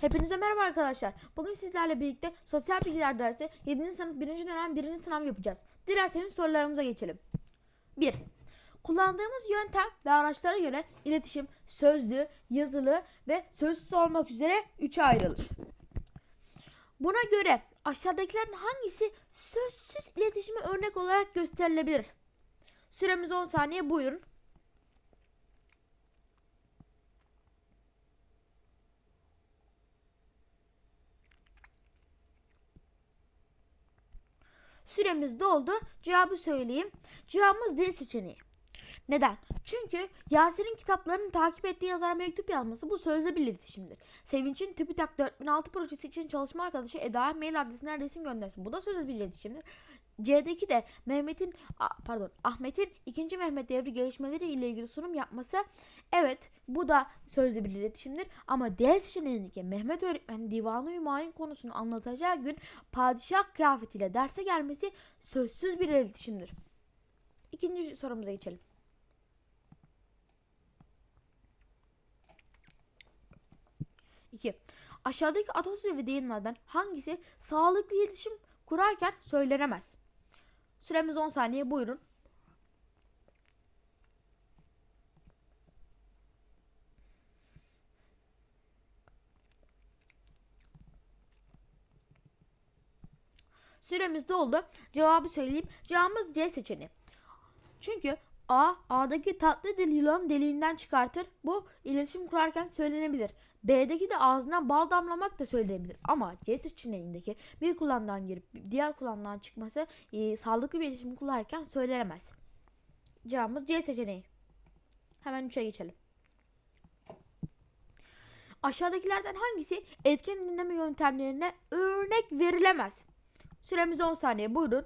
Hepinize merhaba arkadaşlar. Bugün sizlerle birlikte sosyal bilgiler dersi 7. sınıf 1. dönem 1. sınav yapacağız. Dilerseniz sorularımıza geçelim. 1. Kullandığımız yöntem ve araçlara göre iletişim sözlü, yazılı ve sözsüz olmak üzere 3'e ayrılır. Buna göre aşağıdakilerin hangisi sözsüz iletişime örnek olarak gösterilebilir? Süremiz 10 saniye buyurun. Süremiz doldu. Cevabı söyleyeyim. Cevabımız D seçeneği. Neden? Çünkü Yasin'in kitaplarını takip ettiği yazara mektup yazması bu sözlü bir iletişimdir. Sevinç'in TÜBİTAK 4006 projesi için çalışma arkadaşı Eda'ya mail adresine resim göndersin. Bu da sözlü bir iletişimdir. C'deki de Mehmet'in pardon Ahmet'in 2. Mehmet devri gelişmeleri ile ilgili sunum yapması evet bu da sözlü bir iletişimdir ama D seçeneğindeki Mehmet öğretmen divanı hümayun konusunu anlatacağı gün padişah kıyafetiyle derse gelmesi sözsüz bir iletişimdir. İkinci sorumuza geçelim. İki. Aşağıdaki atasözü ve deyimlerden hangisi sağlıklı iletişim kurarken söylenemez? Süremiz 10 saniye buyurun. Süremiz doldu. Cevabı söyleyeyim. Cevabımız C seçeneği. Çünkü A, A'daki tatlı dil yılan deliğinden çıkartır. Bu iletişim kurarken söylenebilir. B'deki de ağzından bal damlamak da söylenebilir. Ama C seçeneğindeki bir kullandan girip diğer kullandan çıkması e, sağlıklı bir iletişim kurarken söylenemez. Cevabımız C seçeneği. Hemen 3'e geçelim. Aşağıdakilerden hangisi etken dinleme yöntemlerine örnek verilemez? Süremiz 10 saniye. Buyurun.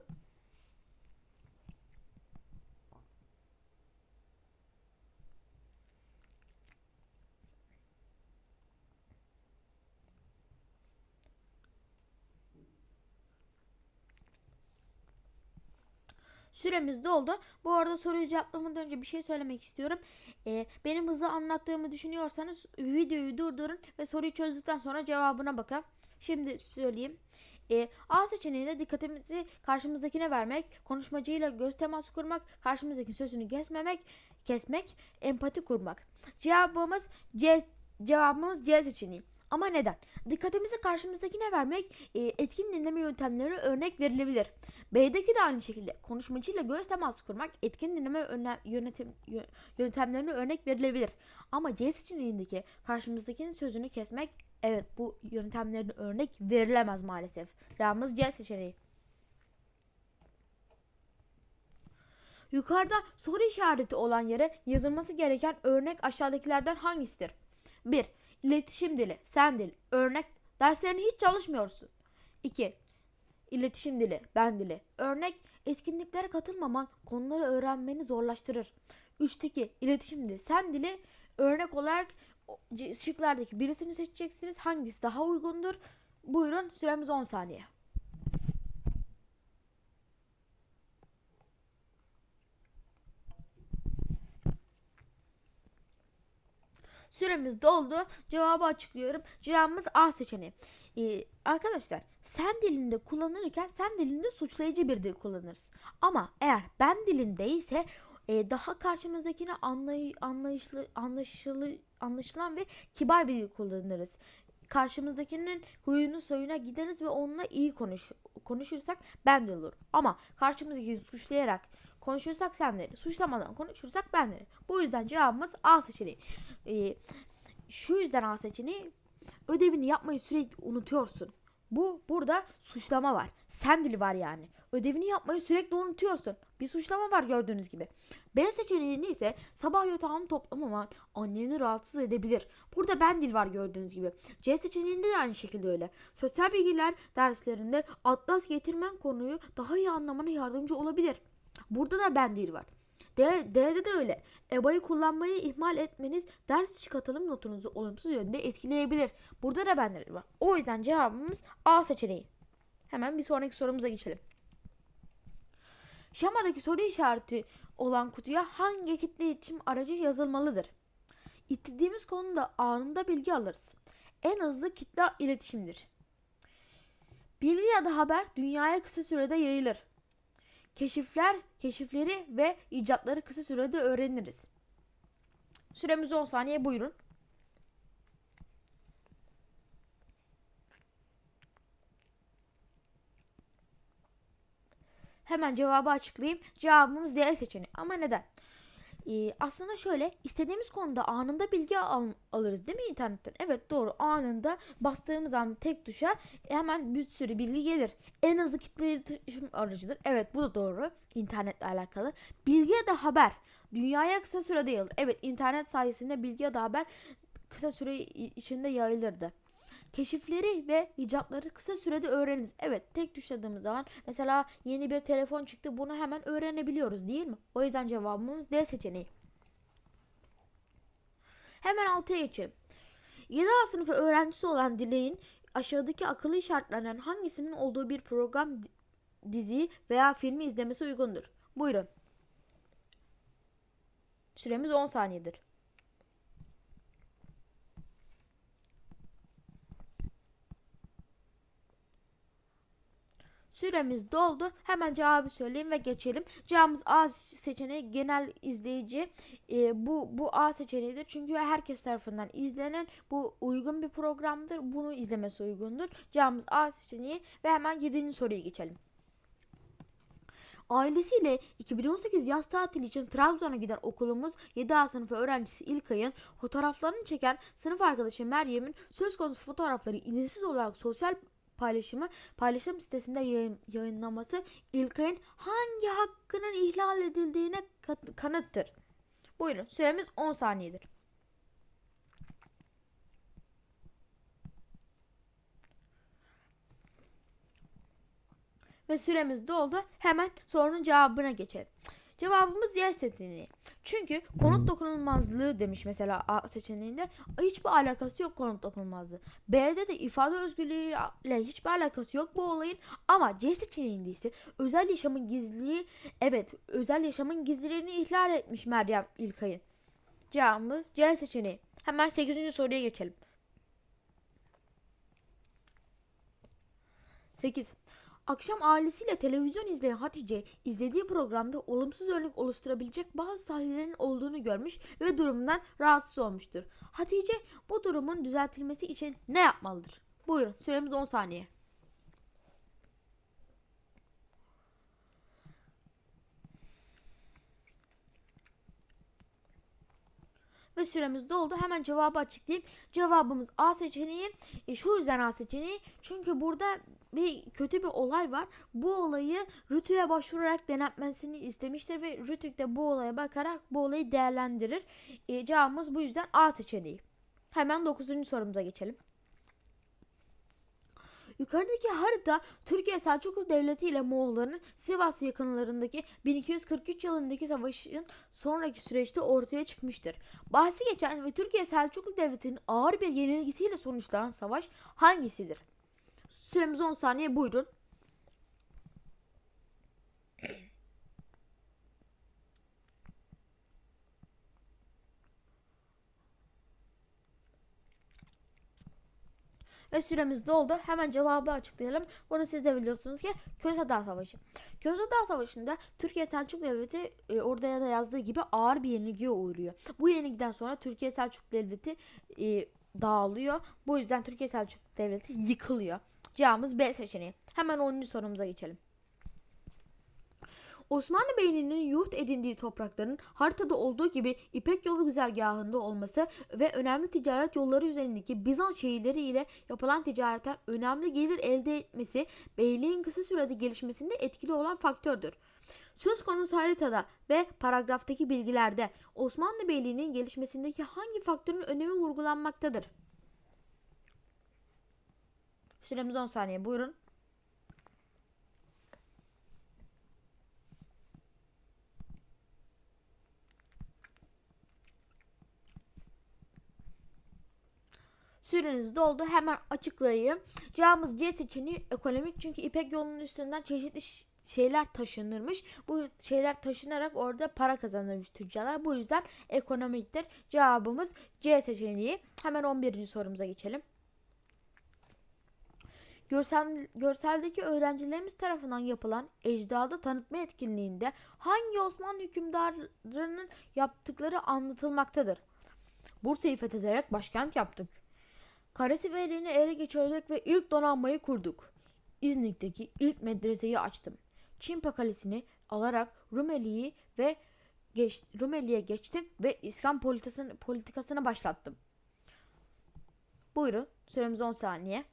Süremiz doldu. Bu arada soruyu cevaplamadan önce bir şey söylemek istiyorum. Ee, benim hızlı anlattığımı düşünüyorsanız videoyu durdurun ve soruyu çözdükten sonra cevabına bakın. Şimdi söyleyeyim. Ee, A seçeneğinde dikkatimizi karşımızdakine vermek, konuşmacıyla göz teması kurmak, karşımızdaki sözünü kesmemek, kesmek, empati kurmak. Cevabımız C, cevabımız C seçeneği. Ama neden? Dikkatimizi karşımızdakine vermek e, etkin dinleme yöntemleri örnek verilebilir. B'deki de aynı şekilde konuşmacıyla göz teması kurmak etkin dinleme öne- yönetim yö- yöntemlerine örnek verilebilir. Ama C seçeneğindeki karşımızdakinin sözünü kesmek evet bu yöntemlerin örnek verilemez maalesef. Cevabımız C seçeneği. Yukarıda soru işareti olan yere yazılması gereken örnek aşağıdakilerden hangisidir? 1. İletişim dili, sen dil, örnek derslerini hiç çalışmıyorsun. 2. İletişim dili, ben dili. Örnek etkinliklere katılmaman konuları öğrenmeni zorlaştırır. 3'teki iletişim dili, sen dili örnek olarak şıklardaki birisini seçeceksiniz. Hangisi daha uygundur? Buyurun süremiz 10 saniye. Süremiz doldu. Cevabı açıklıyorum. Cevabımız A seçeneği. Ee, arkadaşlar sen dilinde kullanırken sen dilinde suçlayıcı bir dil kullanırız. Ama eğer ben dilinde ise e, daha karşımızdakine anlay anlayışlı, anlaşılı, anlaşılan ve kibar bir dil kullanırız. Karşımızdakinin huyunu soyuna gideriz ve onunla iyi konuş konuşursak ben de olur. Ama karşımızdakini suçlayarak konuşursak sen de. Suçlamadan konuşursak ben de. Bu yüzden cevabımız A seçeneği. Ee, şu yüzden A seçeneği ödevini yapmayı sürekli unutuyorsun. Bu burada suçlama var. Sen dili var yani. Ödevini yapmayı sürekli unutuyorsun. Bir suçlama var gördüğünüz gibi. B seçeneğinde ise sabah yatağını toplamaman anneni rahatsız edebilir. Burada ben dil var gördüğünüz gibi. C seçeneğinde de aynı şekilde öyle. Sosyal bilgiler derslerinde atlas getirmen konuyu daha iyi anlamana yardımcı olabilir. Burada da ben dil var. D, D'de de öyle. EBA'yı kullanmayı ihmal etmeniz ders içi katılım notunuzu olumsuz yönde etkileyebilir. Burada da benleri var. O yüzden cevabımız A seçeneği. Hemen bir sonraki sorumuza geçelim. Şemadaki soru işareti olan kutuya hangi kitle iletişim aracı yazılmalıdır? İstediğimiz konuda anında bilgi alırız. en hızlı kitle iletişimdir. Bilgi ya da haber dünyaya kısa sürede yayılır. Keşifler, keşifleri ve icatları kısa sürede öğreniriz. Süremiz 10 saniye buyurun. Hemen cevabı açıklayayım. Cevabımız D seçeneği. Ama neden? Ee, aslında şöyle istediğimiz konuda anında bilgi al- alırız değil mi internetten? Evet doğru anında bastığımız an tek tuşa hemen bir sürü bilgi gelir. En hızlı kitle iletişim aracıdır. Evet bu da doğru internetle alakalı. Bilgi ya da haber dünyaya kısa sürede yayılır. Evet internet sayesinde bilgi ya da haber kısa süre içinde yayılırdı. Keşifleri ve icatları kısa sürede öğreniriz. Evet tek tuşladığımız zaman mesela yeni bir telefon çıktı bunu hemen öğrenebiliyoruz değil mi? O yüzden cevabımız D seçeneği. Hemen altıya geçelim. 7A sınıfı öğrencisi olan Dileğin aşağıdaki akıllı işaretlerden hangisinin olduğu bir program, di- dizi veya filmi izlemesi uygundur? Buyurun. Süremiz 10 saniyedir. Süremiz doldu. Hemen cevabı söyleyeyim ve geçelim. Cevabımız A seçeneği genel izleyici. Ee, bu bu A seçeneğidir. Çünkü herkes tarafından izlenen bu uygun bir programdır. Bunu izlemesi uygundur. Cevabımız A seçeneği ve hemen 7. soruya geçelim. Ailesiyle 2018 yaz tatili için Trabzon'a giden okulumuz 7A sınıfı öğrencisi İlkay'ın fotoğraflarını çeken sınıf arkadaşı Meryem'in söz konusu fotoğrafları izinsiz olarak sosyal paylaşımı paylaşım sitesinde yayın, yayınlaması İlkay'ın hangi hakkının ihlal edildiğine kanıttır. Buyurun süremiz 10 saniyedir. Ve süremiz doldu. Hemen sorunun cevabına geçelim. Cevabımız Y seçeneği. Çünkü konut dokunulmazlığı demiş mesela A seçeneğinde. Hiçbir alakası yok konut dokunulmazlığı. B'de de ifade özgürlüğüyle hiçbir alakası yok bu olayın. Ama C seçeneğinde ise özel yaşamın gizliliği evet özel yaşamın gizliliğini ihlal etmiş Meryem İlkay'ın. Cevabımız C seçeneği. Hemen 8. soruya geçelim. 8. Akşam ailesiyle televizyon izleyen Hatice izlediği programda olumsuz örnek oluşturabilecek bazı sahnelerin olduğunu görmüş ve durumundan rahatsız olmuştur. Hatice bu durumun düzeltilmesi için ne yapmalıdır? Buyurun süremiz 10 saniye. ve süremiz doldu. Hemen cevabı açıklayayım. Cevabımız A seçeneği. E, şu yüzden A seçeneği. Çünkü burada bir kötü bir olay var. Bu olayı Rütü'ye başvurarak denetmesini istemiştir ve Rütük de bu olaya bakarak bu olayı değerlendirir. E, cevabımız bu yüzden A seçeneği. Hemen 9. sorumuza geçelim. Yukarıdaki harita Türkiye Selçuklu Devleti ile Moğolların Sivas yakınlarındaki 1243 yılındaki savaşın sonraki süreçte ortaya çıkmıştır. Bahsi geçen ve Türkiye Selçuklu Devleti'nin ağır bir yenilgisiyle sonuçlanan savaş hangisidir? Süremiz 10 saniye buyurun. Ve süremiz doldu. Hemen cevabı açıklayalım. Bunu siz de biliyorsunuz ki Köse Dağ Savaşı. Köse Dağ Savaşı'nda Türkiye Selçuklu Devleti e, orada ya da yazdığı gibi ağır bir yenilgiye uğruyor. Bu yenilgiden sonra Türkiye Selçuklu Devleti e, dağılıyor. Bu yüzden Türkiye Selçuklu Devleti yıkılıyor. Cevabımız B seçeneği. Hemen 10. sorumuza geçelim. Osmanlı Beyliği'nin yurt edindiği toprakların haritada olduğu gibi İpek yolu güzergahında olması ve önemli ticaret yolları üzerindeki Bizans şehirleri ile yapılan ticaretten önemli gelir elde etmesi beyliğin kısa sürede gelişmesinde etkili olan faktördür. Söz konusu haritada ve paragraftaki bilgilerde Osmanlı Beyliği'nin gelişmesindeki hangi faktörün önemi vurgulanmaktadır? Süremiz 10 saniye buyurun. Süreniz doldu. Hemen açıklayayım. Cevabımız C seçeneği ekonomik. Çünkü İpek yolunun üstünden çeşitli şeyler taşınırmış. Bu şeyler taşınarak orada para kazanırmış tüccarlar. Bu yüzden ekonomiktir. Cevabımız C seçeneği. Hemen 11. sorumuza geçelim. Görsel, görseldeki öğrencilerimiz tarafından yapılan ecdadı tanıtma etkinliğinde hangi Osmanlı hükümdarlarının yaptıkları anlatılmaktadır. Bursa'yı fethederek başkent yaptık. Karatibeyliğini ele geçirdik ve ilk donanmayı kurduk. İznik'teki ilk medreseyi açtım. Çimpa Kalesi'ni alarak Rumeli'yi ve geç, Rumeli'ye geçtim ve İslam politikasını, politikasını başlattım. Buyurun süremiz 10 saniye.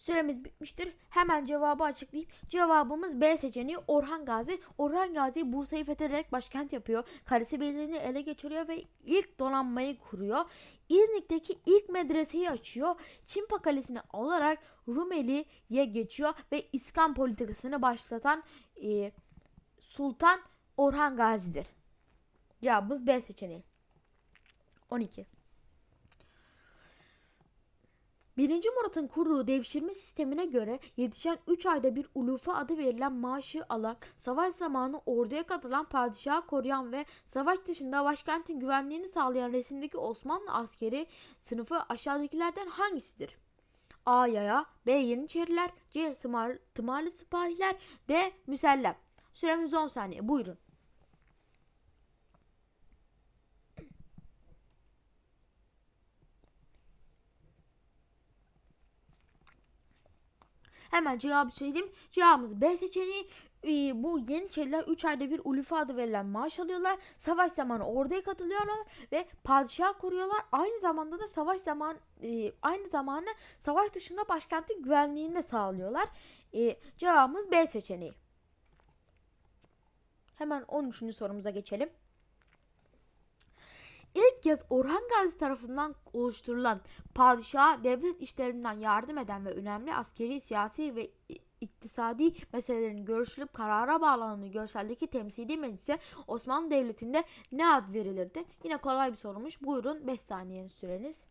Süremiz bitmiştir. Hemen cevabı açıklayayım. Cevabımız B seçeneği Orhan Gazi. Orhan Gazi Bursa'yı fethederek başkent yapıyor. Kalesi Beyliğini ele geçiriyor ve ilk donanmayı kuruyor. İznik'teki ilk medreseyi açıyor. Çimpa Kalesi'ni alarak Rumeli'ye geçiyor ve İskan politikasını başlatan e, Sultan Orhan Gazi'dir. Cevabımız B seçeneği. 12. 1. Murat'ın kurduğu devşirme sistemine göre yetişen 3 ayda bir ulufa adı verilen maaşı alan, savaş zamanı orduya katılan, padişahı koruyan ve savaş dışında başkentin güvenliğini sağlayan resimdeki Osmanlı askeri sınıfı aşağıdakilerden hangisidir? A. Yaya B. Yeniçeriler C. Sımar, tımarlı sipahiler D. Müsellem Süremiz 10 saniye buyurun. Hemen cevabı söyleyeyim. Cevabımız B seçeneği. Ee, bu Yeniçeriler 3 ayda bir Ulufe adı verilen maaş alıyorlar. Savaş zamanı orduya katılıyorlar ve padişah koruyorlar. Aynı zamanda da savaş zaman e, aynı zamanda savaş dışında başkentin güvenliğini de sağlıyorlar. E, cevabımız B seçeneği. Hemen 13. sorumuza geçelim. İlk kez Orhan Gazi tarafından oluşturulan padişaha devlet işlerinden yardım eden ve önemli askeri, siyasi ve iktisadi meselelerin görüşülüp karara bağlandığı görseldeki temsili meclise Osmanlı Devleti'nde ne ad verilirdi? Yine kolay bir sorumuş. Buyurun 5 saniye süreniz.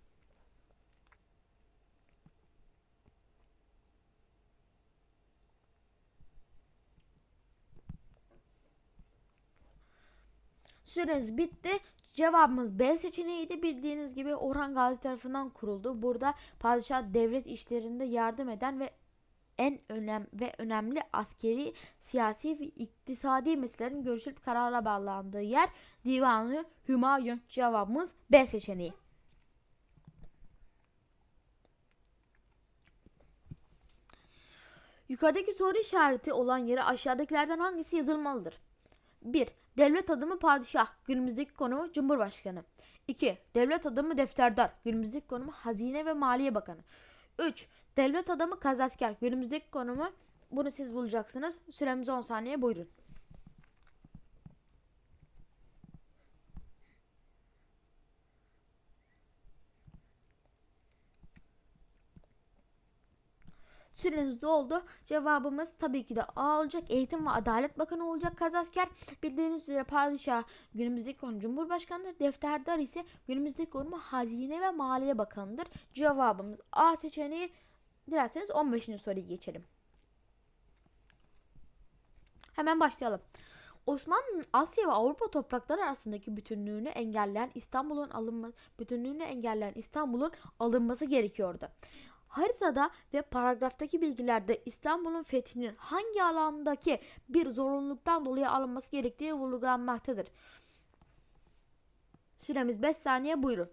Süreniz bitti. Cevabımız B seçeneğiydi. Bildiğiniz gibi Orhan Gazi tarafından kuruldu. Burada padişah devlet işlerinde yardım eden ve en önem ve önemli askeri, siyasi ve iktisadi meselelerin görüşülüp kararla bağlandığı yer Divanı Hümayun. Cevabımız B seçeneği. Yukarıdaki soru işareti olan yere aşağıdakilerden hangisi yazılmalıdır? 1. Devlet adımı padişah. Günümüzdeki konumu cumhurbaşkanı. 2. Devlet adımı defterdar. Günümüzdeki konumu hazine ve maliye bakanı. 3. Devlet adamı kazasker. Günümüzdeki konumu bunu siz bulacaksınız. Süremiz 10 saniye buyurun. Süreniz doldu. Cevabımız tabii ki de A olacak. Eğitim ve Adalet Bakanı olacak Kazasker. Bildiğiniz üzere padişah günümüzdeki konu Cumhurbaşkanı'dır. Defterdar ise günümüzdeki konu Hazine ve Maliye Bakanı'dır. Cevabımız A seçeneği. Dilerseniz 15. soruyu geçelim. Hemen başlayalım. Osmanlı'nın Asya ve Avrupa toprakları arasındaki bütünlüğünü engelleyen İstanbul'un alınma bütünlüğünü engelleyen İstanbul'un alınması gerekiyordu. Haritada ve paragraftaki bilgilerde İstanbul'un fethinin hangi alandaki bir zorunluluktan dolayı alınması gerektiği vurgulanmaktadır. Süremiz 5 saniye buyurun.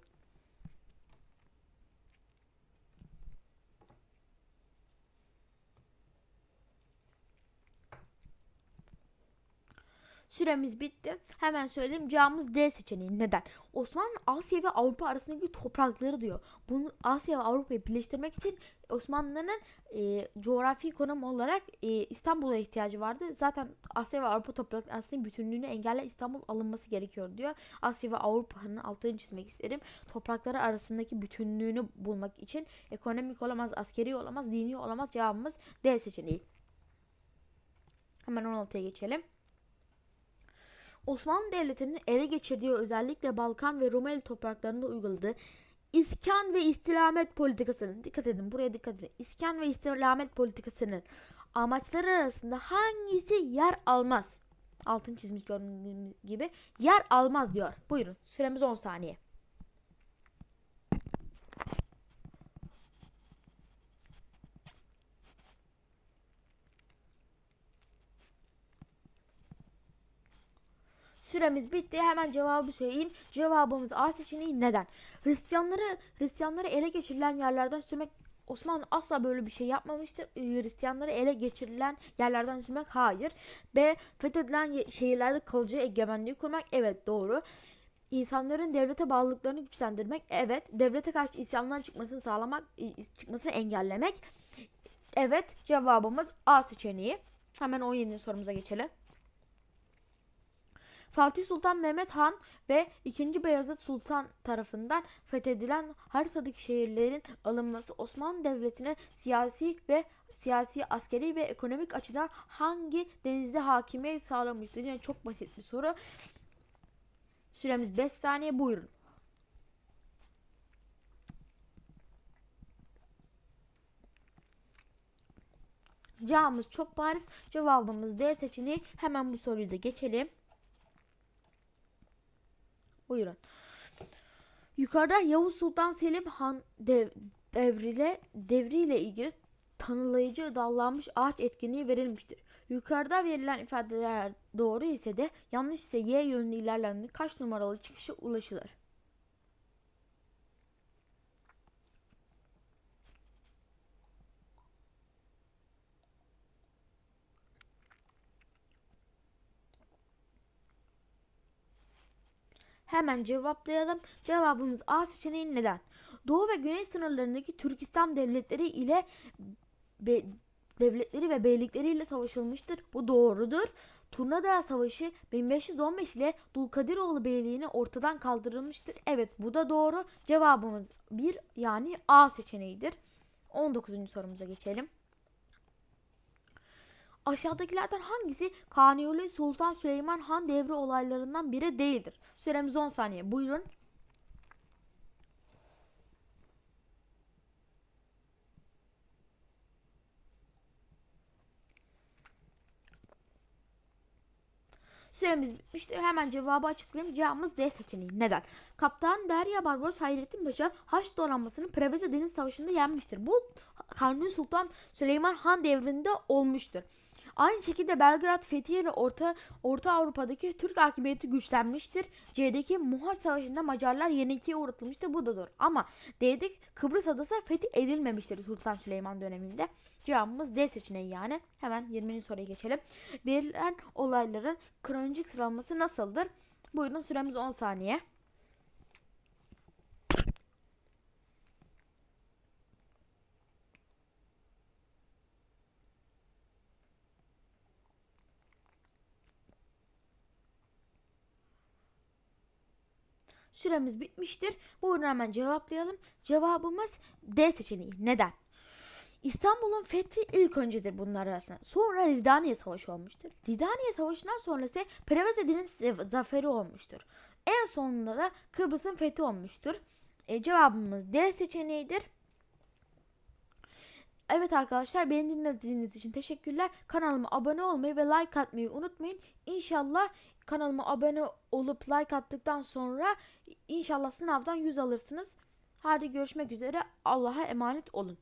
Süremiz bitti. Hemen söyleyeyim. Cevabımız D seçeneği. Neden? Osmanlı Asya ve Avrupa arasındaki toprakları diyor. Bunu Asya ve Avrupa'yı birleştirmek için Osmanlı'nın e, coğrafi konum olarak e, İstanbul'a ihtiyacı vardı. Zaten Asya ve Avrupa toprakları arasındaki bütünlüğünü engelle İstanbul alınması gerekiyor diyor. Asya ve Avrupa'nın altını çizmek isterim. Toprakları arasındaki bütünlüğünü bulmak için ekonomik olamaz, askeri olamaz, dini olamaz. Cevabımız D seçeneği. Hemen 16'ya geçelim. Osmanlı Devleti'nin ele geçirdiği özellikle Balkan ve Rumeli topraklarında uyguladığı iskan ve istilamet politikasının dikkat edin buraya dikkat edin. İskan ve istilamet politikasının amaçları arasında hangisi yer almaz? Altın çizmiş gördüğünüz gibi. Yer almaz diyor. Buyurun. Süremiz 10 saniye. Süremiz bitti. Hemen cevabı söyleyeyim. Cevabımız A seçeneği neden? Hristiyanları Hristiyanları ele geçirilen yerlerden sürmek Osmanlı asla böyle bir şey yapmamıştır. Ee, Hristiyanları ele geçirilen yerlerden sürmek hayır. B. Fethedilen şehirlerde kalıcı egemenliği kurmak evet doğru. İnsanların devlete bağlılıklarını güçlendirmek evet. Devlete karşı isyanlar çıkmasını sağlamak, i- çıkmasını engellemek evet. Cevabımız A seçeneği. Hemen 17. sorumuza geçelim. Fatih Sultan Mehmet Han ve 2. Beyazıt Sultan tarafından fethedilen haritadaki şehirlerin alınması Osmanlı Devleti'ne siyasi ve siyasi, askeri ve ekonomik açıdan hangi denizde hakimiyet sağlamıştır? Yani çok basit bir soru. Süremiz 5 saniye buyurun. Cevabımız çok bariz. Cevabımız D seçeneği. Hemen bu soruyu da geçelim. Buyurun. Yukarıda Yavuz Sultan Selim Han dev, devriyle devriyle ilgili tanılayıcı dallanmış ağaç etkinliği verilmiştir. Yukarıda verilen ifadeler doğru ise de yanlış ise Y yönlü ilerlendiğinde kaç numaralı çıkışa ulaşılır? Hemen cevaplayalım. Cevabımız A seçeneği neden? Doğu ve güney sınırlarındaki Türkistan devletleri ile be- devletleri ve beylikleriyle savaşılmıştır. Bu doğrudur. Turnadağ Savaşı 1515 ile Dulkadiroğlu Beyliğini ortadan kaldırılmıştır. Evet bu da doğru. Cevabımız 1 yani A seçeneğidir. 19. sorumuza geçelim. Aşağıdakilerden hangisi Kanuni Sultan Süleyman Han devri olaylarından biri değildir? Süremiz 10 saniye. Buyurun. Süremiz bitmiştir. Hemen cevabı açıklayayım. Cevabımız D seçeneği. Neden? Kaptan Derya Barbaros Hayrettin Paşa Haç donanmasını Preveze Deniz Savaşı'nda yenmiştir. Bu Kanuni Sultan Süleyman Han devrinde olmuştur. Aynı şekilde Belgrad fethiyle Orta Orta Avrupa'daki Türk hakimiyeti güçlenmiştir. C'deki Muhaç Savaşı'nda Macarlar yenilgiye uğratılmıştır. Bu da doğru. Ama D'deki Kıbrıs adası fethi edilmemiştir Sultan Süleyman döneminde. Cevabımız D seçeneği yani. Hemen 20. soruya geçelim. Verilen olayların kronolojik sıralaması nasıldır? Buyurun süremiz 10 saniye. Süremiz bitmiştir. Buyurun hemen cevaplayalım. Cevabımız D seçeneği. Neden? İstanbul'un fethi ilk öncedir bunlar arasında. Sonra Ridaniye Savaşı olmuştur. Ridaniye Savaşı'ndan sonra ise Preveze Deniz Zaferi olmuştur. En sonunda da Kıbrıs'ın fethi olmuştur. E, cevabımız D seçeneğidir. Evet arkadaşlar beni dinlediğiniz için teşekkürler. Kanalıma abone olmayı ve like atmayı unutmayın. İnşallah kanalıma abone olup like attıktan sonra inşallah sınavdan 100 alırsınız. Hadi görüşmek üzere. Allah'a emanet olun.